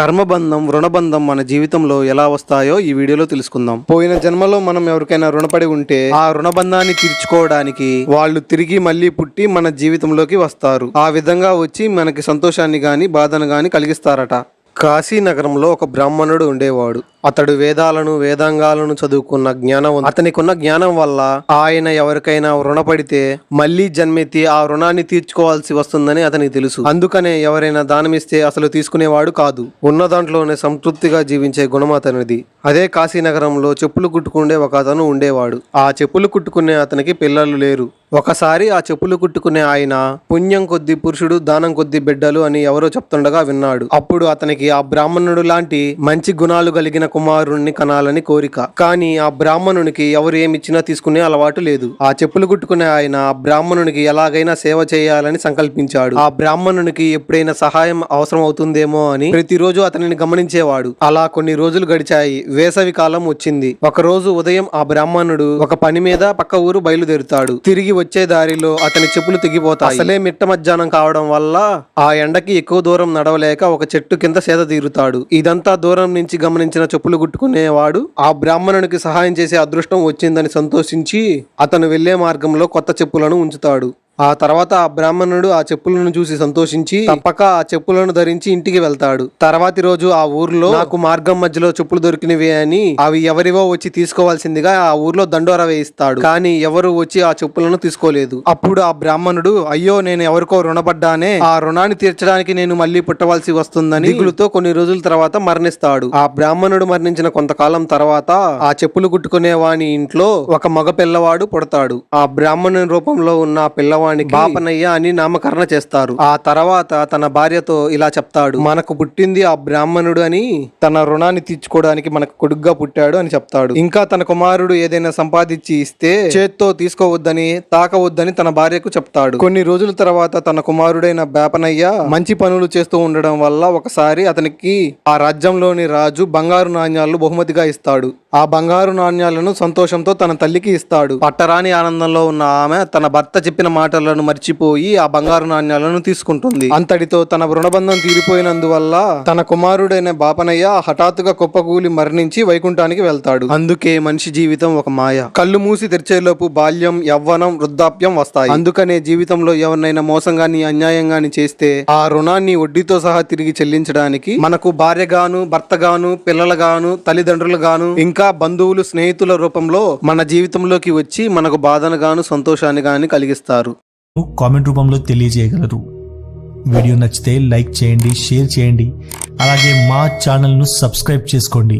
కర్మబంధం రుణబంధం మన జీవితంలో ఎలా వస్తాయో ఈ వీడియోలో తెలుసుకుందాం. పోయిన జన్మలో మనం ఎవరికైనా రుణపడి ఉంటే ఆ రుణబంధాన్ని తీర్చుకోవడానికి వాళ్ళు తిరిగి మళ్ళీ పుట్టి మన జీవితంలోకి వస్తారు. ఆ విధంగా వచ్చి మనకి సంతోషాన్ని గాని బాధను గాని కలిగిస్తారట. కాశీ నగరంలో ఒక బ్రాహ్మణుడు ఉండేవాడు. అతడు వేదాలను వేదాంగాలను చదువుకున్న జ్ఞానం అతనికున్న జ్ఞానం వల్ల ఆయన ఎవరికైనా రుణపడితే మళ్ళీ జన్మెత్తి ఆ రుణాన్ని తీర్చుకోవాల్సి వస్తుందని అతనికి తెలుసు. అందుకనే ఎవరైనా దానమిస్తే అసలు తీసుకునేవాడు కాదు. ఉన్న దాంట్లోనే సంతృప్తిగా జీవించే గుణం అతనిది. అదే కాశీనగరంలో చెప్పులు కుట్టుకుండే ఒక అతను ఉండేవాడు. ఆ చెప్పులు కుట్టుకునే అతనికి పిల్లలు లేరు. ఒకసారి ఆ చెప్పులు కుట్టుకునే ఆయన పుణ్యం కొద్ది పురుషుడు దానం కొద్ది బిడ్డలు అని ఎవరో చెప్తుండగా విన్నాడు. అప్పుడు అతనికి ఆ బ్రాహ్మణుడు లాంటి మంచి గుణాలు కలిగిన కుమారుణ్ణి కనాలని కోరిక. కానీ ఆ బ్రాహ్మణునికి ఎవరు ఏమిచ్చినా తీసుకునే అలవాటు లేదు. ఆ చెప్పులు కుట్టుకునే ఆయన ఆ బ్రాహ్మణునికి ఎలాగైనా సేవ చేయాలని సంకల్పించాడు. ఆ బ్రాహ్మణునికి ఎప్పుడైనా సహాయం అవసరం అవుతుందేమో అని ప్రతిరోజు అతనిని గమనించేవాడు. అలా కొన్ని రోజులు గడిచాయి. వేసవి కాలం వచ్చింది. ఒక రోజు ఉదయం ఆ బ్రాహ్మణుడు ఒక పని మీద పక్క ఊరు బయలుదేరుతాడు. తిరిగి వచ్చే దారిలో అతని చెప్పులు తెగిపోతాయి. అసలే మిట్ట మధ్యాహ్నం కావడం వల్ల ఆ ఎండకి ఎక్కువ దూరం నడవలేక ఒక చెట్టు కింద సేద తీరుతాడు. ఇదంతా దూరం నుంచి గమనించిన చెప్పులు గుట్టుకునేవాడు. ఆ బ్రాహ్మణునికి సహాయం చేసే అదృష్టం వచ్చిందని సంతోషించి అతను వెళ్ళే మార్గంలో కొత్త చెప్పులను ఉంచుతాడు. ఆ తర్వాత ఆ బ్రాహ్మణుడు ఆ చెప్పులను చూసి సంతోషించి తప్పక ఆ చెప్పులను ధరించి ఇంటికి వెళ్తాడు. తర్వాతి రోజు ఆ ఊర్లో నాకు మార్గం మధ్యలో చెప్పులు దొరికినవి అని అవి ఎవరివో వచ్చి తీసుకోవాల్సిందిగా ఆ ఊర్లో దండోరా వేయిస్తాడు. కానీ ఎవరు వచ్చి ఆ చెప్పులను తీసుకోలేదు. అప్పుడు ఆ బ్రాహ్మణుడు అయ్యో నేను ఎవరికో రుణపడ్డానే ఆ రుణాన్ని తీర్చడానికి నేను మళ్ళీ పుట్టవలసి వస్తుందని దిగులుతో కొన్ని రోజుల తర్వాత మరణిస్తాడు. ఆ బ్రాహ్మణుడు మరణించిన కొంతకాలం తర్వాత ఆ చెప్పులు కుట్టుకునే వాని ఇంట్లో ఒక మగ పిల్లవాడు పుడతాడు. ఆ బ్రాహ్మణుని రూపంలో ఉన్న పిల్లవాడు పిల్లవానికి బాపనయ్య అని నామకరణ చేస్తారు. ఆ తర్వాత తన భార్యతో ఇలా చెప్తాడు. మనకు పుట్టింది ఆ బ్రాహ్మణుడు అని తన రుణాన్ని తీర్చుకోవడానికి మనకు కొడుగ్గా పుట్టాడు అని చెప్తాడు. ఇంకా తన కుమారుడు ఏదైనా సంపాదించి ఇస్తే చేత్తో తీసుకోవద్దని తాకవద్దని తన భార్యకు చెప్తాడు. కొన్ని రోజుల తర్వాత తన కుమారుడైన బేపనయ్య మంచి పనులు చేస్తూ ఉండడం వల్ల ఒకసారి అతనికి ఆ రాజ్యంలోని రాజు బంగారు నాణ్యాలను బహుమతిగా ఇస్తాడు. ఆ బంగారు నాణ్యాలను సంతోషంతో తన తల్లికి ఇస్తాడు. పట్టరాని ఆనందంలో ఉన్న ఆమె తన భర్త చెప్పిన మాటలను మర్చిపోయి ఆ బంగారు నాణ్యాలను తీసుకుంటుంది. అంతటితో తన రుణబంధం తీరిపోయినందువల్ల తన కుమారుడైన బాపనయ్య హఠాత్తుగా కుప్పకూలి మరణించి వైకుంఠానికి వెళ్తాడు. అందుకే మనిషి జీవితం ఒక మాయ. కళ్ళు మూసి తెరిచేలోపు బాల్యం యవ్వనం వృద్ధాప్యం వస్తాయి. అందుకనే జీవితంలో ఎవరినైనా మోసంగాని అన్యాయంగాని చేస్తే ఆ రుణాన్ని వడ్డీతో సహా తిరిగి చెల్లించడానికి మనకు భార్యగాను భర్తగాను పిల్లలుగాను తల్లిదండ్రులుగాను ఇంకా బంధువులు స్నేహితుల రూపంలో మన జీవితంలోకి వచ్చి మనకు బాధను గాను సంతోషాన్ని గాని కలిగిస్తారు. కామెంట్ రూపంలో తెలియజేయగలరు. వీడియో నచ్చితే లైక్ చేయండి షేర్ చేయండి. అలాగే మా ఛానల్ను సబ్స్క్రైబ్ చేసుకోండి.